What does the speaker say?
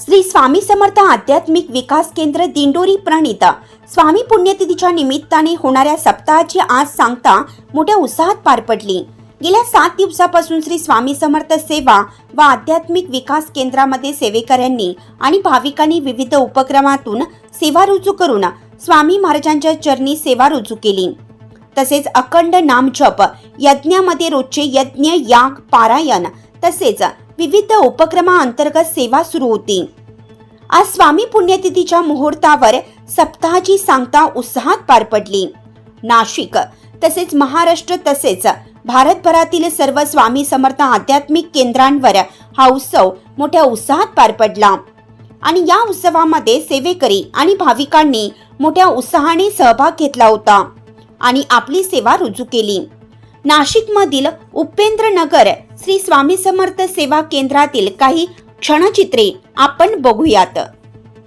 श्री स्वामी समर्थ आध्यात्मिक विकास केंद्र दिंडोरी प्रणित. स्वामी पुण्यतिथीच्या निमित्ताने होणाऱ्या सप्ताहाची आज सांगता मोठ्या उत्साहात पार पडली. गेल्या सात दिवसापासून श्री स्वामी समर्थ सेवा व आध्यात्मिक विकास केंद्रामध्ये सेवेकऱ्यांनी आणि भाविकांनी विविध उपक्रमातून सेवा रुजू करून स्वामी महाराजांच्या चरणी सेवा रुजू केली. तसेच अखंड नामजप यज्ञामध्ये रोजचे यज्ञ याग पारायण तसेच विविध उपक्रमाअंतर्गत सेवा सुरू होती. आज स्वामी पुण्यतिथीच्या मुहूर्तावर सप्ताहाची सांगता उत्साहात पार पडली. नाशिक तसेच महाराष्ट्र तसेच भारतभरातील सर्व स्वामी समर्थ आध्यात्मिक केंद्रांवर हा उत्सव मोठ्या उत्साहात पार पडला. आणि या उत्सवामध्ये सेवेकरी आणि भाविकांनी मोठ्या उत्साहाने सहभाग घेतला होता आणि आपली सेवा रुजू केली. नाशिकमधील उपेंद्र नगर श्री स्वामी समर्थ सेवा केंद्रातील काही क्षणचित्रे आपण बघूयात.